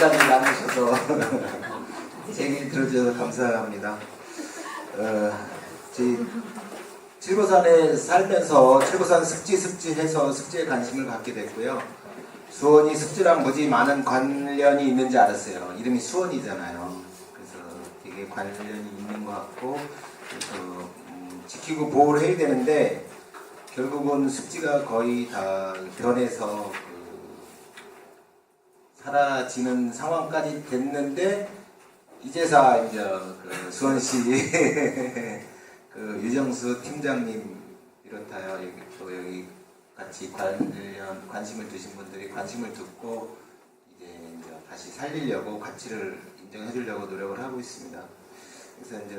시간을 제 얘기를 들어주셔서 감사합니다. 어, 칠보산에 살면서 칠보산 습지 습지 해서 습지에 관심을 갖게 됐고요. 수원이 습지랑 무지 많은 관련이 있는지 알았어요. 이름이 수원이잖아요. 그래서 되게 관련이 있는 것 같고 그래서 음, 지키고 보호를 해야 되는데 결국은 습지가 거의 다 변해서 그 사라지는 상황까지 됐는데 이제사 이제 그 수원시 그 유정수 팀장님 비롯하여 여기 또 여기 같이 관련 관심을 두신 분들이 관심을 듣고 이제, 이제 다시 살리려고 가치를 인정해 주려고 노력을 하고 있습니다. 그래서 이제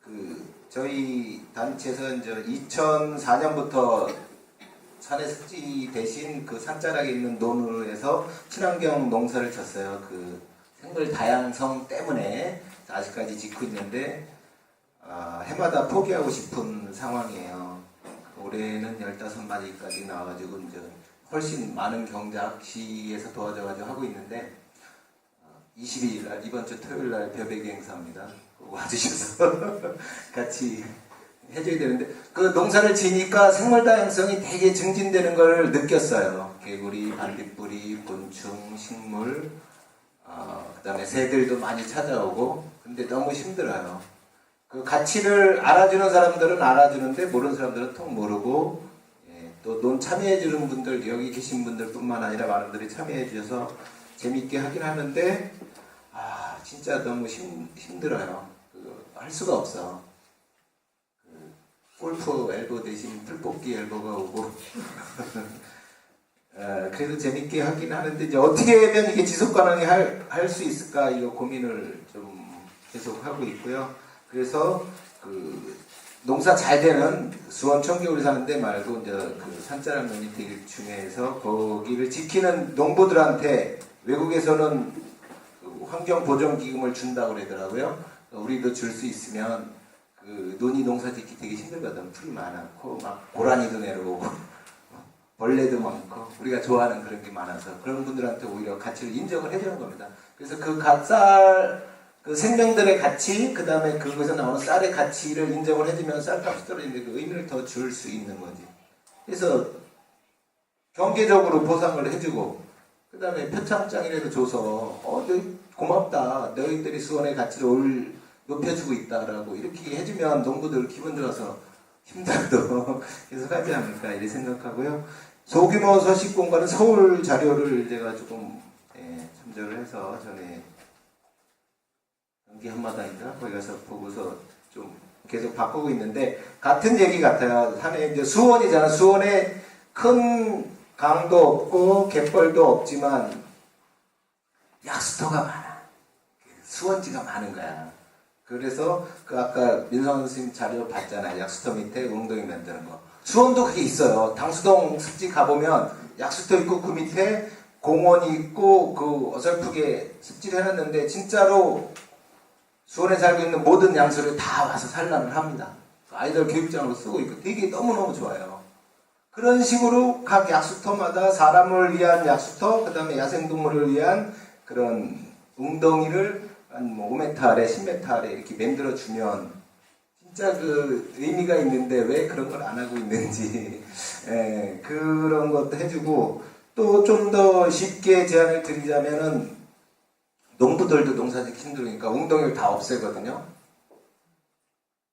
그 저희 단체에서 이제 2004년부터 산의 습지 대신 그 산자락에 있는 논으로 해서 친환경 농사를 쳤어요. 그 생물 다양성 때문에 아직까지 짓고 있는데 아, 해마다 포기하고 싶은 상황이에요. 올해는 15마리까지 나와가지고 이제 훨씬 많은 경작시에서 도와줘가지고 하고 있는데 22일 날 이번 주 토요일 날 벼베기 행사입니다. 꼭 와주셔서 같이 해줘야 되는데 그 농사를 지니까 생물 다양성이 되게 증진되는 걸 느꼈어요. 개구리, 반딧불이, 곤충, 식물, 어, 그다음에 새들도 많이 찾아오고 근데 너무 힘들어요. 그 가치를 알아주는 사람들은 알아주는데 모르는 사람들은 통 모르고 예, 또논 참여해 주는 분들 여기 계신 분들뿐만 아니라 많은 분들이 참여해 주셔서 재밌게 하긴 하는데 아 진짜 너무 힘, 힘들어요. 그, 할 수가 없어. 그, 골프 엘보 대신 풀뽑기 엘보가 오고 어, 그래도 재밌게 하긴 하는데 이제 어떻게 하면 이게 지속 가능히 할 수 있을까 이거 고민을 좀 계속 하고 있고요. 그래서 그 농사 잘 되는 수원 청개구리 사는 데 말고 이제 그 산자락 논이트 일 중에서 거기를 지키는 농부들한테 외국에서는 그 환경 보존 기금을 준다고 그러더라고요. 우리도 줄 수 있으면 그 논이 농사 짓기 되게 힘들거든. 풀이 많고 막 고라니도 내려오고 벌레도 많고 우리가 좋아하는 그런 게 많아서 그런 분들한테 오히려 가치를 인정을 해주는 겁니다. 그래서 그 갓쌀 그 생명들의 가치 그 다음에 그것에서 나오는 쌀의 가치를 인정을 해주면 쌀값이 떨어지는데 그 의미를 더 줄 수 있는 거지. 그래서 경제적으로 보상을 해주고 그 다음에 표창장이라도 줘서 어, 너 고맙다. 너희들이 수원의 가치를 올, 높여주고 있다라고 이렇게 해주면 농부들 기분 좋아서 힘들어도 계속 하지 않을까 이렇게 생각하고요. 소규모 서식 공간은 서울 자료를 제가 조금 예, 참조를 해서 전에 연기 한마당인가 거기 가서 보고서 좀 계속 바꾸고 있는데 같은 얘기 같아요. 산에 이제 수원이잖아. 수원에 큰 강도 없고 갯벌도 없지만 약수터가 많아. 수원지가 많은 거야. 그래서 그 아까 민성 선생님 자료 봤잖아요. 약수터 밑에 웅덩이 만드는 거. 수원도 그게 있어요. 당수동 습지 가보면 약수터 있고 그 밑에 공원이 있고 그 어설프게 습지를 해놨는데 진짜로 수원에 살고 있는 모든 양수를 다 와서 산란을 합니다. 아이들 교육장으로 쓰고 있고 되게 너무너무 좋아요. 그런 식으로 각 약수터마다 사람을 위한 약수터, 그 다음에 야생동물을 위한 그런 웅덩이를 한뭐 5m 아래, 10m 아래 이렇게 만들어 주면 진짜 그 의미가 있는데 왜 그런 걸 안 하고 있는지 예, 그런 것도 해주고 또 좀 더 쉽게 제안을 드리자면은 농부들도 농사짓기 힘들으니까 웅덩이를 다 없애거든요.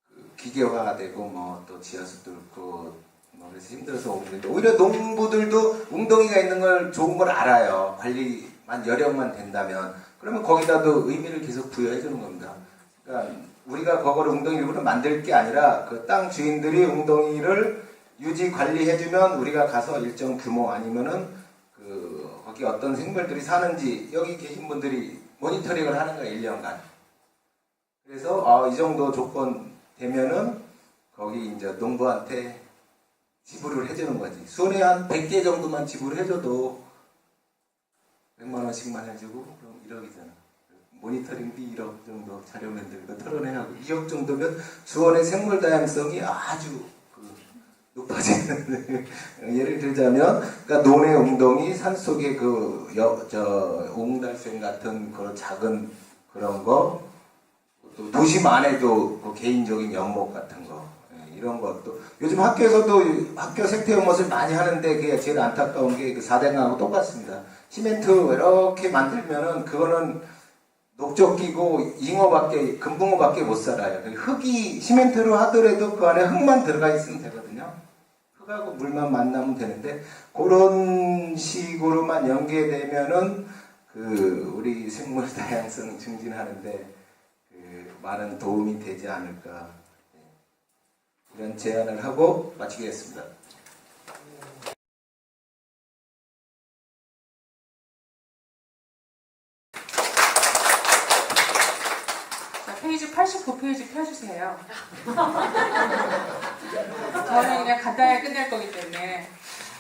그 기계화되고 뭐 또 지하수 뚫고 뭐 그래서 힘들어서 오는데 오히려 농부들도 웅덩이가 있는 걸 좋은 걸 알아요. 관리만 여력만 된다면 그러면 거기다도 의미를 계속 부여해 주는 겁니다. 그러니까 우리가 그거를 웅덩이 일부러 만들 게 아니라 그 땅 주인들이 웅덩이를 유지 관리해 주면 우리가 가서 일정 규모 아니면은 그 거기 어떤 생물들이 사는지 여기 계신 분들이 모니터링을 하는 거예요, 1년간. 그래서 아, 이 정도 조건 되면은 거기 이제 농부한테 지불을 해주는 거지. 수원에 한 100개 정도만 지불해줘도 100만 원씩만 해주고 그럼 1억이잖아. 모니터링비 1억 정도 자료 만들고 털어내하고 2억 정도면 수원의 생물 다양성이 아주 그 높아지는 예를 들자면 그러니까 논의 웅덩이 산 속의 그 여, 저 옹달샘 같은 그런 작은 그런 거 또 도심 안에도 그 개인적인 연못 같은 거 예, 이런 것도 요즘 학교에서도 학교 생태 연못을 많이 하는데 그게 제일 안타까운 게 그 사대강하고 똑같습니다. 시멘트 이렇게 만들면은 그거는 녹조 끼고 잉어밖에 금붕어밖에 못 살아요. 그 흙이 시멘트로 하더라도 그 안에 흙만 들어가 있으면 되거든요. 흙하고 물만 만나면 되는데 그런 식으로만 연계되면은 그 우리 생물 다양성 증진하는데 그 많은 도움이 되지 않을까 네. 이런 제안을 하고 마치겠습니다. 자, 페이지 89페이지 펴주세요. 저는 그냥 간단하게 끝낼 거기 때문에.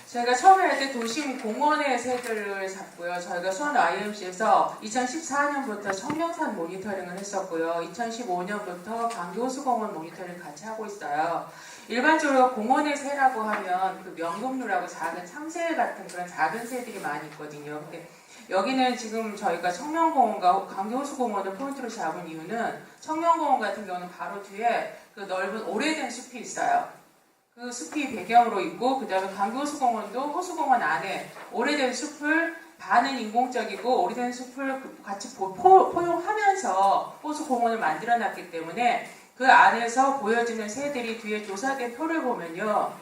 저희가 처음에 할 때 도심 공원의 색을 잡고요. 저희가 수원 IMC에서 2014년부터 청명산 모니터링을 했었고요. 2015년부터 강교수공원 모니터링 같이 하고 있어요. 일반적으로 공원의 새라고 하면 그 명금류라고 작은 참새 같은 그런 작은 새들이 많이 있거든요. 근데 여기는 지금 저희가 청명공원과 강교수공원을 포인트로 잡은 이유는 청명공원 같은 경우는 바로 뒤에 그 넓은 오래된 숲이 있어요. 그 숲이 배경으로 있고 그 다음에 강교수공원도 호수공원 안에 오래된 숲을 반은 인공적이고 오래된 숲을 그- 같이 포, 포- 포용하면서 호수공원을 만들어 놨기 때문에 그 안에서 보여지는 새들이 뒤에 조사된 표를 보면요.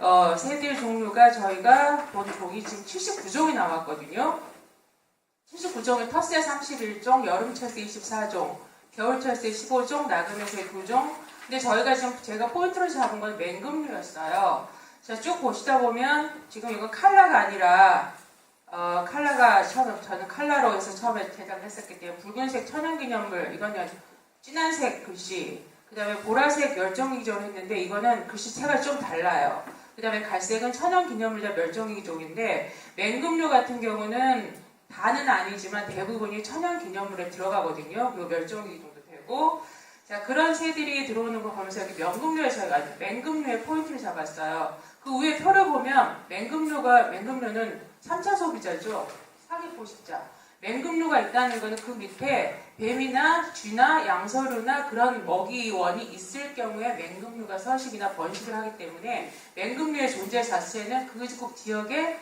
어, 새들 종류가 저희가 본 종이 지금 79종이 나왔거든요. 79종의 텃새 31종, 여름철새 24종, 겨울철새 15종, 나그네새 2종. 근데 저희가 지금 제가 포인트로 잡은 건 맹금류였어요. 자, 쭉 보시다 보면 지금 이건 칼라가 아니라 어, 칼라가 처음 저는 칼라로 해서 처음에 제작했었기 때문에 붉은색 천연기념물 이거는 진한색 글씨 그 다음에 보라색 멸종위기종을 했는데 이거는 글씨체가 좀 달라요. 그 다음에 갈색은 천연기념물자 멸종위기종인데 맹금류 같은 경우는 다는 아니지만 대부분이 천연 기념물에 들어가거든요. 그리고 멸종위기종도 되고 자 그런 새들이 들어오는 거 보면서 여기 명금류에 저희가 맹금류에 포인트를 잡았어요. 그 위에 표를 보면 맹금류가 맹금류는 3차 소비자죠. 사기 포식자. 맹금류가 있다는 거는 그 밑에 뱀이나 쥐나 양서류나 그런 먹이원이 있을 경우에 맹금류가 서식이나 번식을 하기 때문에 맹금류의 존재 자체는 그 지역에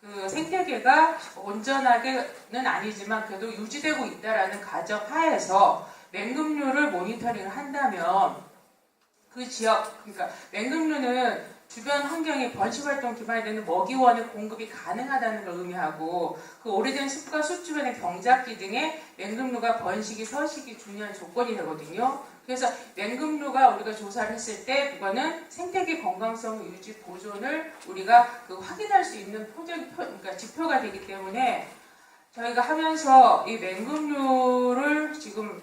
그 생태계가 온전하게는 아니지만 그래도 유지되고 있다라는 가정 하에서 맹금류를 모니터링을 한다면 그 지역 그러니까 맹금류는 주변 환경이 번식 활동 기반이 되는 먹이원의 공급이 가능하다는 걸 의미하고 그 오래된 숲과 숲 주변의 경작지 등의 맹금류가 번식이 서식이 중요한 조건이 되거든요. 그래서 맹금류가 우리가 조사를 했을 때 그거는 생태계 건강성 유지 보존을 우리가 그 확인할 수 있는 표, 그러니까 지표가 되기 때문에 저희가 하면서 이 맹금류를 지금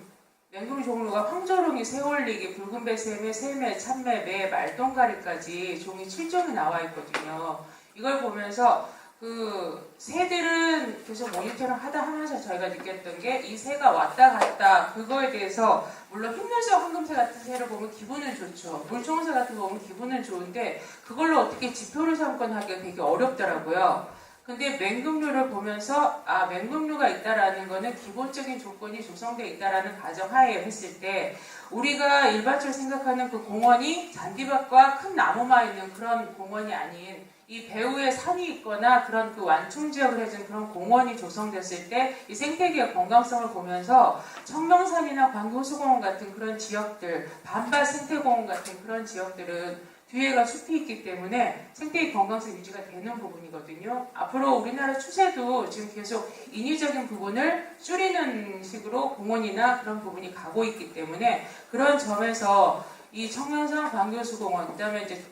맹금 종류가 황조롱이, 새올리기, 붉은 배 새매, 새매, 참매, 매, 말똥가리까지 종이 7종이 나와 있거든요. 이걸 보면서 그 새들은 계속 모니터링 하다 하면서 저희가 느꼈던 게 이 새가 왔다 갔다 그거에 대해서 물론 흰눈새 황금새 같은 새를 보면 기분은 좋죠. 물총새 같은 거 보면 기분은 좋은데 그걸로 어떻게 지표를 삼거나 하기가 되게 어렵더라고요. 근데 맹금류를 보면서 아 맹금류가 있다라는 거는 기본적인 조건이 조성되어 있다라는 가정하에 했을 때 우리가 일반적으로 생각하는 그 공원이 잔디밭과 큰 나무만 있는 그런 공원이 아닌 이 배후에 산이 있거나 그런 그 완충 지역을 해준 그런 공원이 조성됐을 때 이 생태계의 건강성을 보면서 청명산이나 광교수공원 같은 그런 지역들, 반밭 생태공원 같은 그런 지역들은 뒤에가 숲이 있기 때문에 생태계 건강성 유지가 되는 부분이거든요. 앞으로 우리나라 추세도 지금 계속 인위적인 부분을 줄이는 식으로 공원이나 그런 부분이 가고 있기 때문에 그런 점에서 이 청년산 광교수공원, 그다음에 이제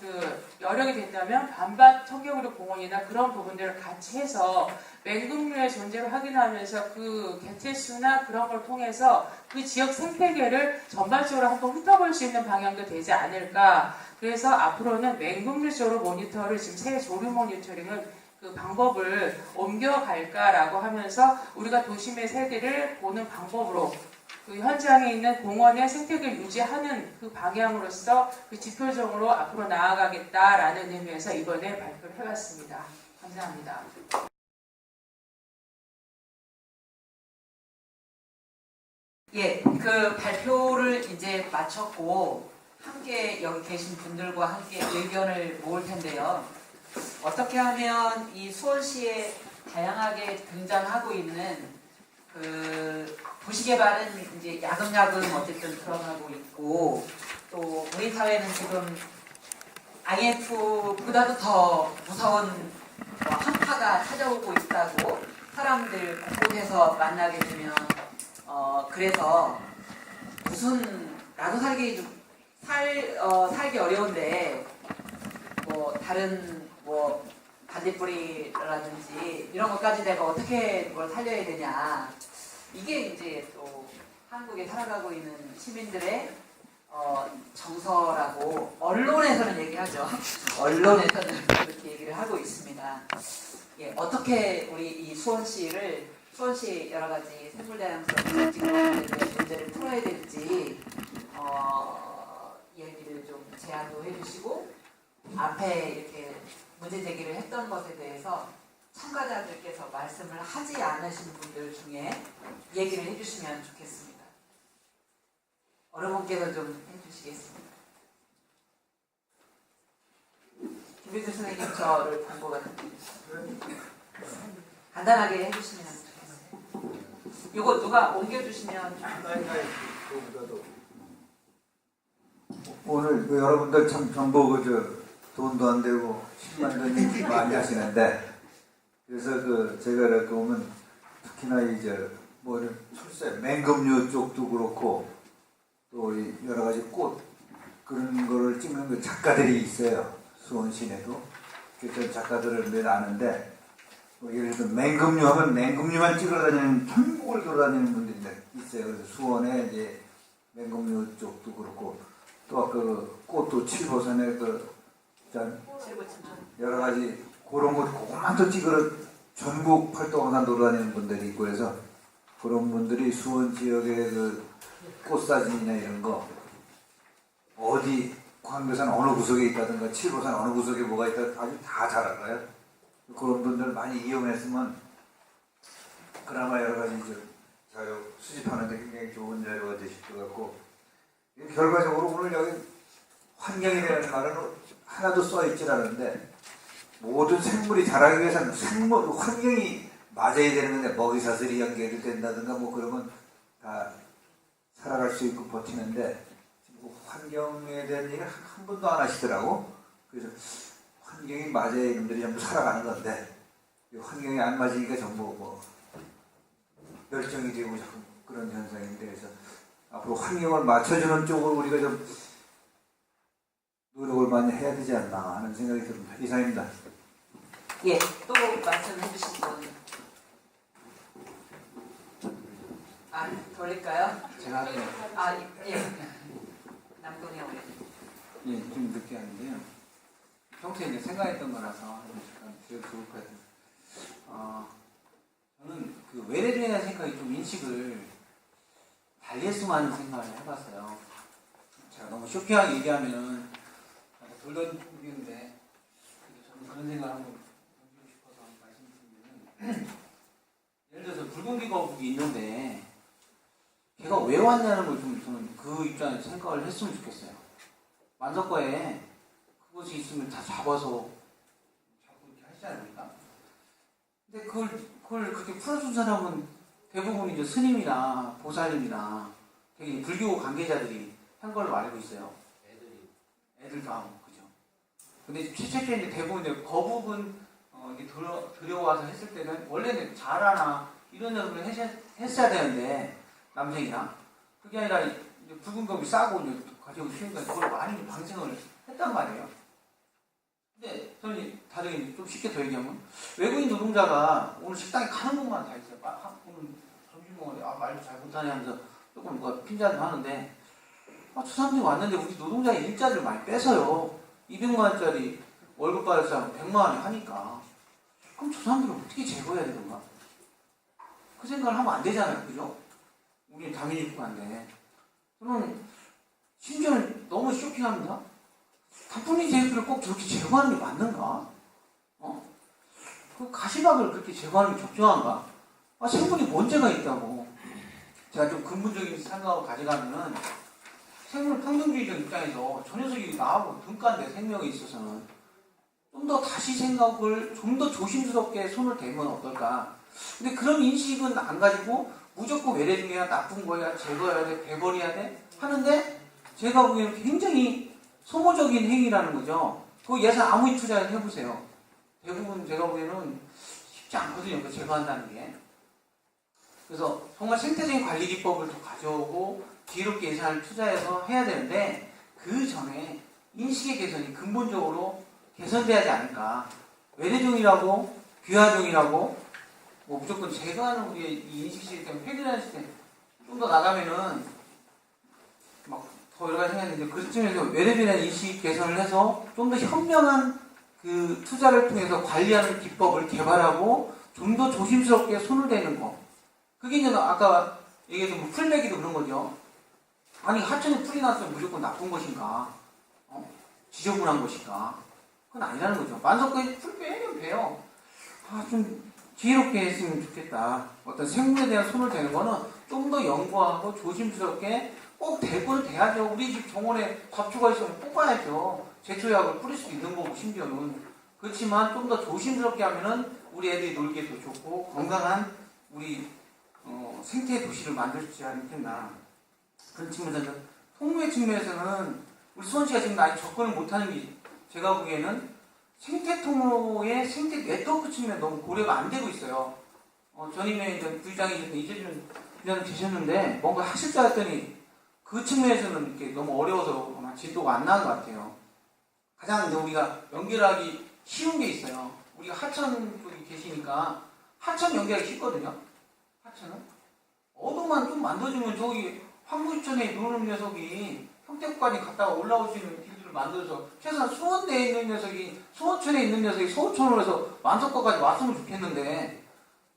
그 여력이 된다면 반밭 청경우리 공원이나 그런 부분들을 같이 해서 맹금류의 존재를 확인하면서 그 개체수나 그런 걸 통해서 그 지역 생태계를 전반적으로 한번 훑어볼 수 있는 방향도 되지 않을까. 그래서 앞으로는 맹금류 쪽으로 모니터를 지금 새 조류 모니터링을 그 방법을 옮겨갈까라고 하면서 우리가 도심의 새들을 보는 방법으로 그 현장에 있는 공원의 생태계를 유지하는 그 방향으로서 그 지표적으로 앞으로 나아가겠다라는 의미에서 이번에 발표를 해봤습니다. 감사합니다. 예, 그 발표를 이제 마쳤고 함께 여기 계신 분들과 함께 의견을 모을 텐데요. 어떻게 하면 이 수원시에 다양하게 등장하고 있는 그 도시개발은 이제 야금야금 어쨌든 들어가고 있고 또 우리 사회는 지금 IMF보다도 더 무서운 뭐 한파가 찾아오고 있다고 사람들 곳곳에서 만나게 되면 어 그래서 무슨 나도 살기 좀살 어, 살기 어려운데 뭐 다른 뭐 반딧불이라든지 이런 것까지 내가 어떻게 뭘 살려야 되냐 이게 이제 또 한국에 살아가고 있는 시민들의 어, 정서라고 언론에서는 얘기하죠. 언론에서는 그렇게 얘기를 하고 있습니다. 예, 어떻게 우리 이 수원시를 수원시 여러 가지 생물 다양성 지금 문제를 풀어야 될지 어, 얘기를 좀 제안도 해주시고 앞에 이렇게 문제 제기를 했던 것에 대해서 참가자들께서 말씀을 하지 않으신 분들 중에 얘기를 해주시면 좋겠습니다. 어르분께서 좀 해주시겠습니다. 김민수 선생님 저를 본것 같은데 간단하게 해주시면 좋겠어요. 이거 누가 옮겨주시면 오늘 그 여러분들 참 정보 그저 돈도 안 되고 10만 원이 많이 하시는데 그래서 그 제가 이렇게 보면 특히나 이제 뭐 이런 출세 맹금류 쪽도 그렇고 또이 여러 가지 꽃 그런 거를 찍는 그 작가들이 있어요. 수원 시내도. 그래서 작가들을 몇 아는데 뭐 예를 들어 맹금류 하면 맹금류만 찍으러 다니는 전국을 돌아다니는 분들이 있어요. 그래서 수원에 이제 맹금류 쪽도 그렇고 또그 꽃도 칠보선에 그 짠, 여러 가지 그런 거 그것만 또 찍으러 전국 활동하다 돌아다니는 분들이 있고 해서 그런 분들이 수원 지역의 그 꽃사진이나 이런 거 어디 광교산 어느 구석에 있다든가 칠보산 어느 구석에 뭐가 있다 아주 다 잘 알아요. 그런 분들 많이 이용했으면 그나마 여러 가지 저 자료 수집하는 데 굉장히 좋은 자료가 되실 것 같고 결과적으로 오늘 여기 환경이라는 말은 하나도 써있질 않은데 모든 생물이 자라기 위해서는 생물 환경이 맞아야 되는데 먹이 사슬이 연결이 된다든가 뭐 그러면 다 살아갈 수 있고 버티는데 그 환경에 대한 얘기를 한, 한 번도 안 하시더라고. 그래서 환경이 맞아야 이놈들이 전부 살아가는 건데 이 환경이 안 맞으니까 전부 뭐 멸종이 되고 그런 현상인데 그래서 앞으로 환경을 맞춰주는 쪽으로 우리가 좀 노력을 많이 해야 되지 않나 하는 생각이 듭니다. 이상입니다. 예, 또 말씀해 주신 분. 아, 돌릴까요? 제가 할게요. 아, 예. 남동희 어머니. 예, 좀 늦게 하는데요. 평소에 이제 생각했던 거라서 잠깐 좋을 것 같아요. 어, 저는 그 외래주에 대한 생각이 좀 인식을 달리 했으면 하는 생각을 해봤어요. 제가 너무 쇼킹하게 얘기하면 은 다들 돌던죽이는데 저는 그런 생각을 한번 던지고 싶어서 말씀드리면은 예를 들어서 붉은 거북이 있는데 걔가 왜 왔냐는 걸 좀 저는 그 입장에서 생각을 했으면 좋겠어요. 만석과에 그것이 있으면 다 잡아서 자꾸 이렇게 하시지 않습니까? 근데 그걸, 그걸 그렇게 풀어준 사람은 대부분 이제 스님이나 보살님이나 되게 불교 관계자들이 한 걸로 알고 있어요. 애들이. 애들도 하고, 그죠. 근데 최초에 이제 대부분 거북은 어, 이게 들어, 들여와서 했을 때는 원래는 자라나 이런 녀석을 했- 했어야 되는데 남생이나 그게 아니라 이제 붉은 검이 싸고 이제 가지고 키우니까 그걸 많이 방생을 했단 말이에요. 근데 저는 다르게 좀 쉽게 더 얘기하면 외국인 노동자가 오늘 식당에 가는 것만 다 있어요. 막 한- 오늘 점심먹으래 아 말도 잘 못하네 하면서 조금 뭐가 핀잔을 하는데 아, 저 사람들이 왔는데 우리 노동자의 일자리를 많이 뺏어요. 200만 원짜리 월급 받을 사람 100만 원이 하니까 그럼 저 사람들을 어떻게 제거해야 되는가? 그 생각을 하면 안 되잖아요. 그죠? 우리는 당연히 국가인데 저는 심지어는 너무 쇼킹합니다. 단풍이 제이크를 꼭 저렇게 제거하는 게 맞는가? 어? 그 가시박을 그렇게 제거하는 게 적정한가? 아, 생물이 문제가 있다고. 제가 좀 근본적인 생각을 가져가면은 생물 평등주의적 입장에서 저 녀석이 나하고 등가인데 생명에 있어서는 좀 더 다시 생각을 좀 더 조심스럽게 손을 대면 어떨까? 근데 그런 인식은 안 가지고 무조건 외래 중이야 나쁜 거야 제거해야 돼 배버려야 돼 하는데 제가 보기에는 굉장히 소모적인 행위라는 거죠. 그 예산 아무리 투자를 해보세요. 대부분 제가 보기에는 쉽지 않거든요. 그 제거한다는 게. 그래서 정말 생태적인 관리 기법을 더 가져오고 뒤롭게 예산을 투자해서 해야 되는데 그 전에 인식의 개선이 근본적으로 개선돼야 하지 않을까. 외래종이라고 귀화종이라고 뭐 무조건 제거하는 우리의 이 인식 시스템, 폐기하는 시스템 좀 더 나가면은 막 더 여러 가지 생각했는데 그쯤에서 외래종에 대한 인식 개선을 해서 좀 더 현명한 그 투자를 통해서 관리하는 기법을 개발하고 좀 더 조심스럽게 손을 대는 거. 그게 이제 아까 얘기했던 뭐 풀매기도 그런 거죠. 아니 하천에 풀이 났으면 무조건 나쁜 것인가? 어? 지저분한 것인가? 그건 아니라는 거죠. 만석까지 풀 빼면 돼요. 아, 좀 지혜롭게 했으면 좋겠다. 어떤 생물에 대한 손을 대는 거는 좀 더 연구하고 조심스럽게 꼭될 거는 돼야죠. 우리 집 정원에 잡초가 있으면 뽑아야죠. 제초약을 뿌릴 수도 있는 거고, 심지어는. 그렇지만 좀 더 조심스럽게 하면은 우리 애들이 놀기도 좋고, 건강한 우리 어, 생태 도시를 만들 수 있지 않겠나. 그런 측면에서, 통로의 측면에서는 우리 수원 씨가 지금 아직 접근을 못하는 게 제가 보기에는 생태 통로의 생태 네트워크 측면 너무 고려가 안 되고 있어요. 어, 전임에 이제 부의장이 이재준 부장 계셨는데 뭔가 하실 줄 알았더니 그 측면에서는 이렇게 너무 어려워서 아마 진도가 안 나은 것 같아요. 가장 이제 우리가 연결하기 쉬운 게 있어요. 우리가 하천 쪽에 계시니까 하천 연결하기 쉽거든요. 하천은 어도만 좀 만들어주면 저기 황구천에 노는 녀석이 평택까지 갔다가 올라올 수 있는 길들을 만들어서 최소한 수원대에 있는 녀석이 수원천에 있는 녀석이 서울천으로 해서 만석거까지 왔으면 좋겠는데.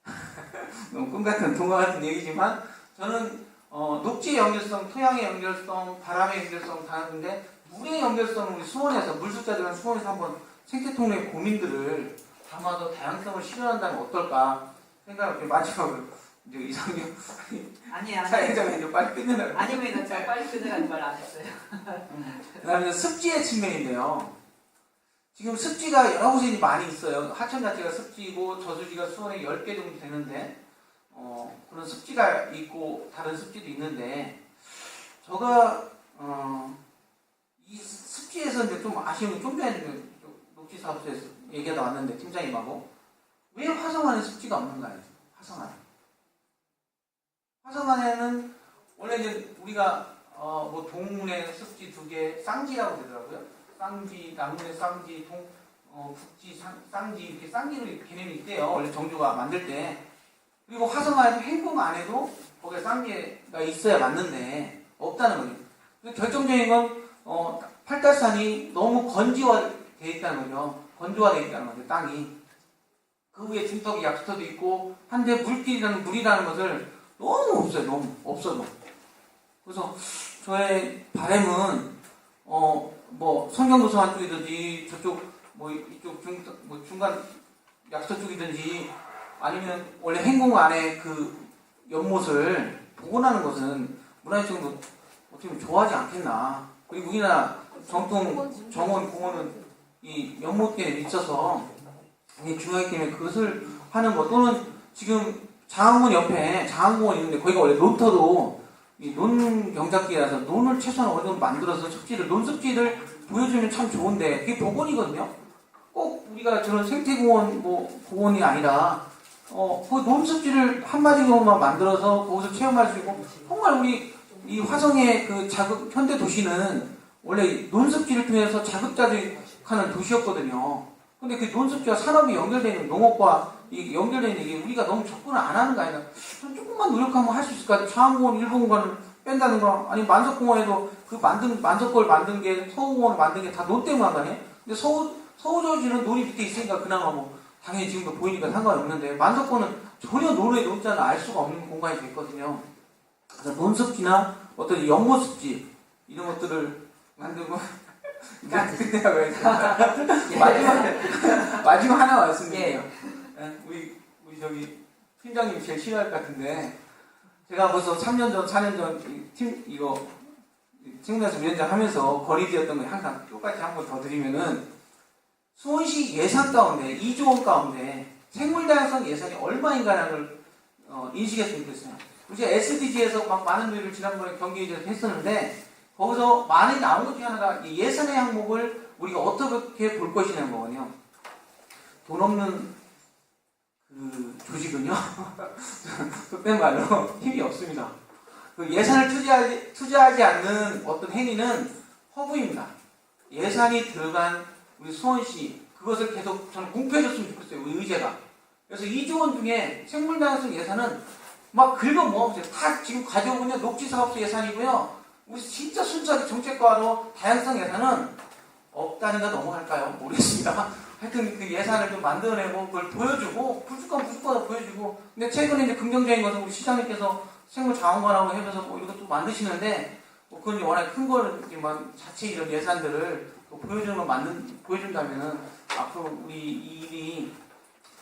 너무 꿈 같은 동화 같은 얘기지만 저는 어, 녹지의 연결성, 토양의 연결성, 바람의 연결성 다 하는데 물의 연결성은 우리 수원에서 물숫자들은 수원에서 한번 생태통로의 고민들을 담아서 다양성을 실현한다면 어떨까 생각을 마지막으로 이제 이상경 아니 사회자가 이제 빨리 끝내라. 아닙니다. 제가 빨리 끝내라는 말 안 했어요. 그 다음에 습지의 측면인데요. 지금 습지가 여러 곳에 많이 있어요. 하천 자체가 습지고 저수지가 수원에 10개 정도 되는데 어, 그런 습지가 있고 다른 습지도 있는데 제가 어, 이 습지에서 이제 좀 아쉬운 게좀 전에 이제 녹지 사업소에서 얘기가 왔는데 팀장님하고 왜 화성안에 습지가 없는가요? 화성안. 화성안에는 원래 이제 우리가 어, 뭐 동문의 습지 두 개, 쌍지라고 되더라고요. 쌍지, 남문의 쌍지, 동, 어, 북지, 상, 쌍지, 이렇게 쌍지로 개념이 있대요. 원래 정조가 만들 때. 그리고 화성안에서 행궁 안에도 거기에 쌍지가 있어야 맞는데, 없다는 거죠. 결정적인 건, 어, 팔달산이 너무 건지화되어 있다는 거죠. 건조화되어 있다는 거죠, 땅이. 그 위에 진턱이 약수터도 있고, 한데 물길이라는 물이라는 것을 너무 없어요, 너무. 없어도. 그래서 저의 바람은 어 뭐 성경도서관 쪽이든지 저쪽 뭐 이쪽 중, 뭐 중간 약수 쪽이든지 아니면 원래 행궁 안에 그 연못을 복원하는 것은 문화유적도 어떻게 보면 좋아하지 않겠나. 그리고 우리나라 정통 정원 공원은 이 연못에 있어서 이게 중요하기 때문에 그것을 하는 것 또는 지금 장항문 옆에 장항공원 있는데 거기가 원래 논터도 이논 경작기라서 논을 최소한 어느 정도 만들어서 습지를 논 습지를 보여주면 참 좋은데 그게 복원이거든요. 꼭 우리가 저런 생태공원 뭐 공원이 아니라 어그 논습지를 한 마디 경우만 만들어서 거기서 체험할 수 있고 정말 우리 이 화성의 그 자극 현대 도시는 원래 논습지를 통해서 자급자족하는 도시였거든요. 근데 그 논습지와 산업이 연결되어 있는 농업과 이 연결되어 있는 게 우리가 너무 접근을 안 하는 거 아니냐. 좀 조금만 노력하면 할 수 있을 것 같아요. 장항공원 일부 공간을 뺀다든가, 아니 만석공원에도 그 만든, 만석걸 만든 게, 서우공원 만든 게 다 논 때문에 한거 아니에요? 근데 서우, 서우저지는 논이 밑에 있으니까 그나마 뭐, 당연히 지금도 보이니까 상관없는데, 만석권은 전혀 논의 논자를 알 수가 없는 공간이 됐거든요. 그래서 논습지나 어떤 연못습지 이런 것들을 만들고 끝내야 마지막 마지막 하나 말씀드릴게요. 예, 우리 우리 저기 팀장님 제일 싫어할 것 같은데 제가 벌써 3년 전, 4년 전 팀 이거 청년에서 위원장 하면서 거리되었던 거 항상 똑같이 한 번 더 드리면은 수원시 예산 가운데 2조 원 가운데 생물 다양성 예산이 얼마인가를 어, 인식했으면 좋겠어요. 우리 SDG에서 막 많은 일을 지난번에 경기에서 했었는데 거기서 많이 나온 것 중에 하나가 이 예산의 항목을 우리가 어떻게 볼 것이냐는 거거든요. 돈 없는 그 조직은요, 그뺀 말로 힘이 없습니다. 그 예산을 투자하지, 투자하지 않는 어떤 행위는 허구입니다. 예산이 들어간 우리 수원시 그것을 계속 저는 공표해줬으면 좋겠어요. 우리 의제가. 그래서 2조 원 중에 생물다양성 예산은 막 긁어 모아보세요. 다 지금 가져오군요. 녹지사업소 예산이고요. 우리 진짜 순수하게 정책과로 다양성 예산은 없다는가 넘어갈까요? 모르겠습니다. 하여튼 그 예산을 좀 만들어내고 그걸 보여주고 부족한 부족하다 보여주고 근데 최근에 이제 긍정적인 것은 우리 시장님께서 생물자원관하고 해서 뭐 이것도 만드시는데 뭐 그건 워낙 큰막 자체 이런 예산들을 또 보여주는 걸 만든 보여준다면은 앞으로 우리 이 일이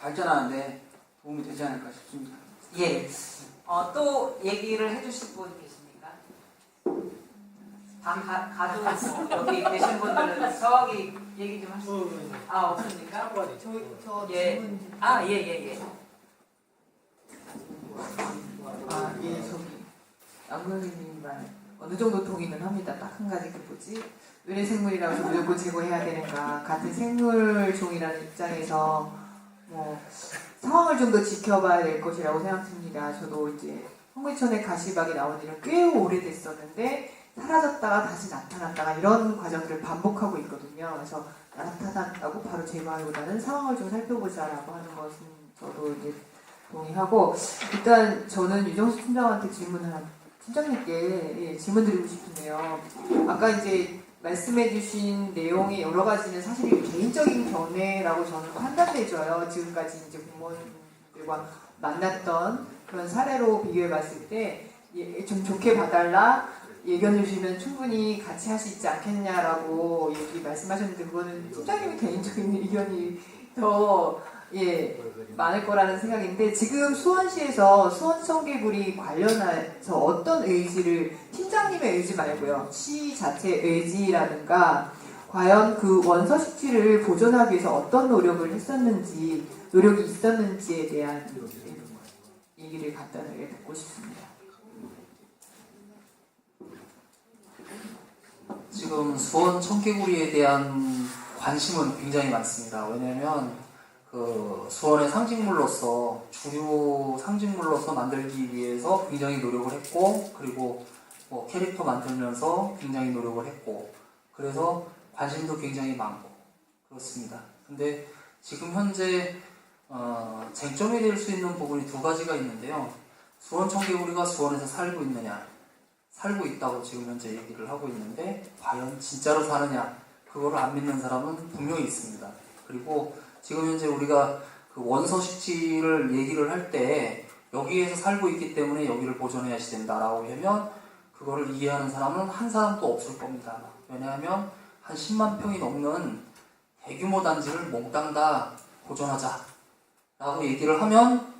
발전하는데 도움이 되지 않을까 싶습니다. 예. 어, 또 얘기를 해주실 분 다 가, 가도 여기 계신 분들은 저기 얘기 좀 하시죠. 아, 없습니까? 저, 저 예. 질문 좀- 아, 예, 예, 예. 아, 예, 저기 말 어느 정도 동의는 합니다. 딱 한 가지 그 뭐지? 의뢰 생물이라고 해서 무조건 제거해야 되는가? 같은 생물 종이라는 입장에서 뭐 상황을 좀 더 지켜봐야 될 것이라고 생각합니다. 저도 이제 홍미천의 가시박이 나온 지는 꽤 오래됐었는데 사라졌다가 다시 나타났다가 이런 과정들을 반복하고 있거든요. 그래서 나타났다고 바로 제거하기보다는 상황을 좀 살펴보자라고 하는 것은 저도 이제 동의하고 일단 저는 유정수 팀장한테 질문 하나 팀장님께 예, 질문 드리고 싶은데요. 아까 이제 말씀해주신 내용의 여러 가지는 사실 개인적인 견해라고 저는 판단돼져요. 지금까지 이제 공무원들과 만났던 그런 사례로 비교해 봤을 때 예, 좀 좋게 봐달라 예견 주시면 충분히 같이 할 수 있지 않겠냐라고 얘기 말씀하셨는데 그거는 팀장님의 개인적인 의견이 더 예, 많을 거라는 생각인데 지금 수원시에서 수원 청개구리 관련해서 어떤 의지를 팀장님의 의지 말고요 시 자체의 의지라든가 과연 그 원서 식지를 보존하기 위해서 어떤 노력을 했었는지 노력이 있었는지에 대한 얘기를 간단하게 듣고 싶습니다. 지금 수원 청개구리에 대한 관심은 굉장히 많습니다. 왜냐하면 그 수원의 상징물로서 주류 상징물로서 만들기 위해서 굉장히 노력을 했고 그리고 뭐 캐릭터 만들면서 굉장히 노력을 했고 그래서 관심도 굉장히 많고 그렇습니다. 근데 지금 현재 어, 쟁점이 될 수 있는 부분이 두 가지가 있는데요. 수원 청개구리가 수원에서 살고 있느냐 살고 있다고 지금 현재 얘기를 하고 있는데 과연 진짜로 사느냐 그거를 안 믿는 사람은 분명히 있습니다. 그리고 지금 현재 우리가 그 원서 식지를 얘기를 할 때 여기에서 살고 있기 때문에 여기를 보존해야 된다라고 하면 그거를 이해하는 사람은 한 사람도 없을 겁니다. 왜냐하면 한 10만 평이 넘는 대규모 단지를 몽땅 다 보존하자 라고 얘기를 하면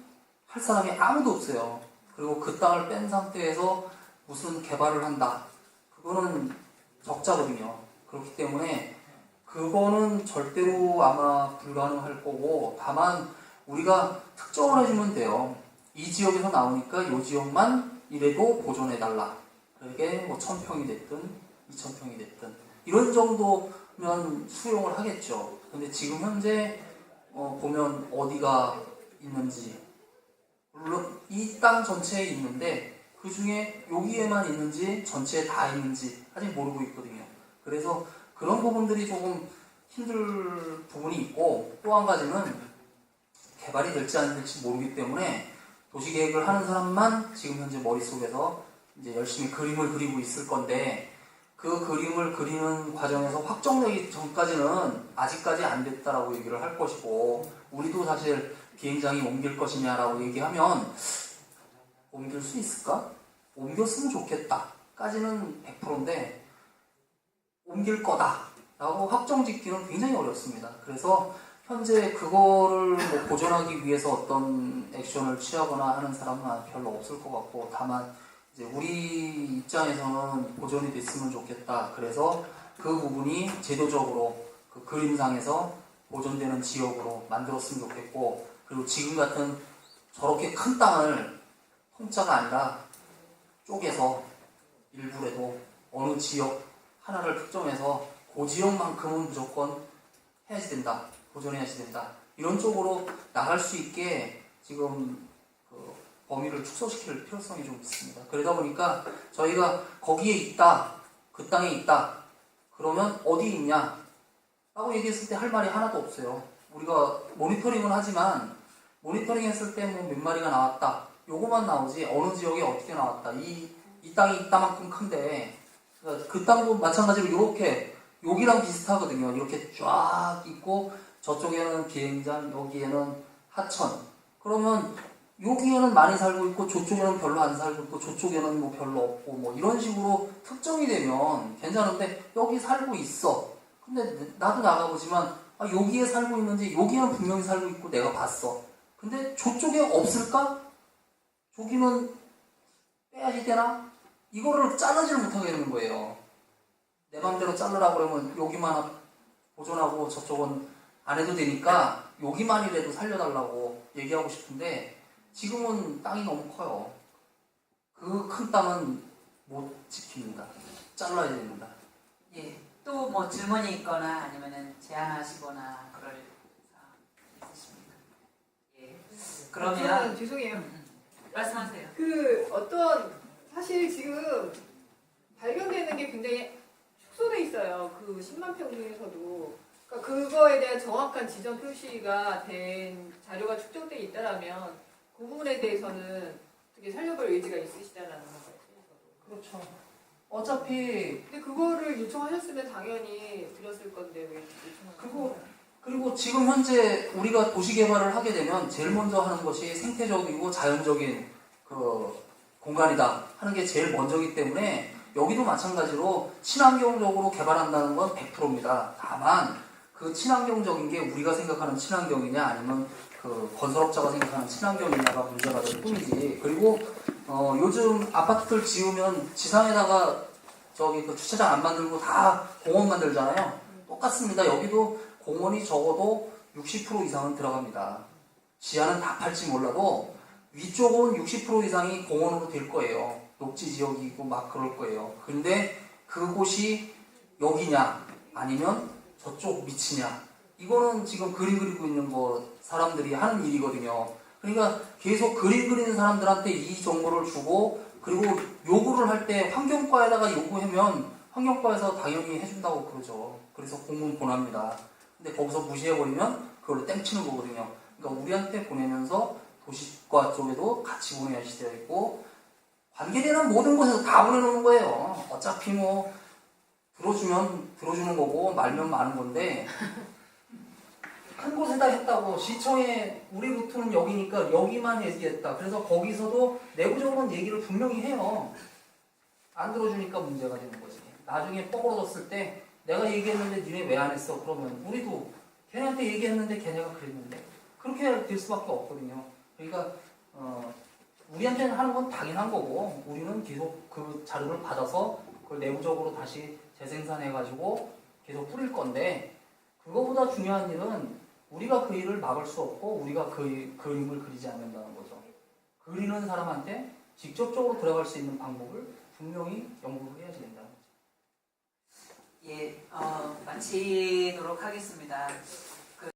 할 사람이 아무도 없어요. 그리고 그 땅을 뺀 상태에서 무슨 개발을 한다. 그거는 적자거든요. 그렇기 때문에 그거는 절대로 아마 불가능할 거고 다만 우리가 특정을 해주면 돼요. 이 지역에서 나오니까 이 지역만 이래도 보존해달라. 그게 뭐 천평이 됐든 이천평이 됐든 이런 정도면 수용을 하겠죠. 근데 지금 현재 어, 보면 어디가 있는지 물론 이 땅 전체에 있는데 그 중에 여기에만 있는지 전체에 다 있는지 아직 모르고 있거든요. 그래서 그런 부분들이 조금 힘들 부분이 있고 또 한 가지는 개발이 될지 안 될지 모르기 때문에 도시계획을 하는 사람만 지금 현재 머릿속에서 이제 열심히 그림을 그리고 있을 건데 그 그림을 그리는 과정에서 확정되기 전까지는 아직까지 안 됐다라고 얘기를 할 것이고 우리도 사실 비행장이 옮길 것이냐라고 얘기하면 옮길 수 있을까? 옮겼으면 좋겠다 까지는 100%인데 옮길 거다 라고 확정 짓기는 굉장히 어렵습니다. 그래서 현재 그거를 뭐 보존하기 위해서 어떤 액션을 취하거나 하는 사람은 별로 없을 것 같고 다만 이제 우리 입장에서는 보존이 됐으면 좋겠다. 그래서 그 부분이 제도적으로 그 그림상에서 보존되는 지역으로 만들었으면 좋겠고 그리고 지금 같은 저렇게 큰 땅을 통짜가 아니라 쪼개서 일부라도 어느 지역 하나를 특정해서 그 지역만큼은 무조건 해야지 된다. 보존해야지 된다. 이런 쪽으로 나갈 수 있게 지금 그 범위를 축소시킬 필요성이 좀 있습니다. 그러다 보니까 저희가 거기에 있다, 그 땅에 있다, 그러면 어디 있냐? 라고 얘기했을 때 할 말이 하나도 없어요. 우리가 모니터링은 하지만 모니터링 했을 때 뭐 몇 마리가 나왔다. 요거만 나오지 어느 지역에 어떻게 나왔다. 이, 이 땅이 이따만큼 큰데 그러니까 그 땅도 마찬가지로 이렇게 여기랑 비슷하거든요. 이렇게 쫙 있고 저쪽에는 비행장, 여기에는 하천. 그러면 여기에는 많이 살고 있고 저쪽에는 별로 안 살고 있고 저쪽에는 뭐 별로 없고 뭐 이런 식으로 특정이 되면 괜찮은데 여기 살고 있어. 근데 나도 나가보지만 아, 여기에 살고 있는지 여기는 분명히 살고 있고 내가 봤어. 근데 저쪽에 없을까? 저기는 빼야지 되나? 이거를 자르질 못하게 되는 거예요. 내 맘대로 자르라고 그러면 여기만 보존하고 저쪽은 안 해도 되니까 여기만이라도 살려달라고 얘기하고 싶은데 지금은 땅이 너무 커요. 그 큰 땅은 못 지킵니다. 잘라야 됩니다. 예. 또 뭐 질문이 있거나 아니면은 제안하시거나 그럴 사항 있으십니까? 예. 그러면 저는 죄송해요. 말씀하세요. 그 어떤 사실 지금 발견되는 게 굉장히 축소돼 있어요. 그 10만 평 중에서도 그러니까 그거에 대한 정확한 지정 표시가 된 자료가 축적돼 있다라면 그 부분에 대해서는 어떻게 살려볼 의지가 있으시다라는 거예요. 그렇죠. 어차피 근데 그거를 요청하셨으면 당연히 드렸을 건데 왜 요청을 그리고 그 리고 지금 현재 우리가 도시 개발을 하게 되면 제일 먼저 하는 것이 생태적이고 자연적인 그 공간이다 하는 게 제일 먼저기 때문에 여기도 마찬가지로 친환경적으로 개발한다는 건 100%입니다. 다만 그 친환경적인 게 우리가 생각하는 친환경이냐 아니면 그 건설업자가 생각하는 친환경이냐가 문제가 될 뿐이지. 그리고 어, 요즘 아파트들 지으면 지상에다가 저기 그 주차장 안 만들고 다 공원 만들잖아요. 똑같습니다. 여기도 공원이 적어도 60% 이상은 들어갑니다. 지하는 다 팔지 몰라도 위쪽은 60% 이상이 공원으로 될 거예요. 녹지 지역이고 막 그럴 거예요. 근데 그곳이 여기냐 아니면 저쪽 밑이냐 이거는 지금 그림 그리고 있는 거 사람들이 하는 일이거든요. 그러니까 계속 그림 그리는 사람들한테 이 정보를 주고 그리고 요구를 할 때 환경과에다가 요구하면 환경과에서 당연히 해준다고 그러죠. 그래서 공문 보냅니다. 근데 거기서 무시해버리면 그걸로 땡치는 거거든요. 그러니까 우리한테 보내면서 도시과 쪽에도 같이 보내야지 되어 있고 관계되는 모든 곳에서 다 보내놓는 거예요. 어차피 뭐 들어주면 들어주는 거고 말면 마는 건데 한 곳에다 했다고 시청에 우리 루트는 여기니까 여기만 얘기했다. 그래서 거기서도 내부적으로는 얘기를 분명히 해요. 안 들어주니까 문제가 되는 거지. 나중에 뻐그러졌을 때 내가 얘기했는데 니네 왜 안 했어? 그러면 우리도 걔네한테 얘기했는데 걔네가 그랬는데 그렇게 될 수밖에 없거든요. 그러니까 어, 우리한테는 하는 건 당연한 거고 우리는 계속 그 자료를 받아서 그걸 내부적으로 다시 재생산해가지고 계속 뿌릴 건데 그거보다 중요한 일은 우리가 그 일을 막을 수 없고 우리가 그 일- 그림을 그리지 않는다는 거죠. 그리는 사람한테 직접적으로 들어갈 수 있는 방법을 분명히 연구를 된다는 거죠. 예, 어, 마치도록 하겠습니다.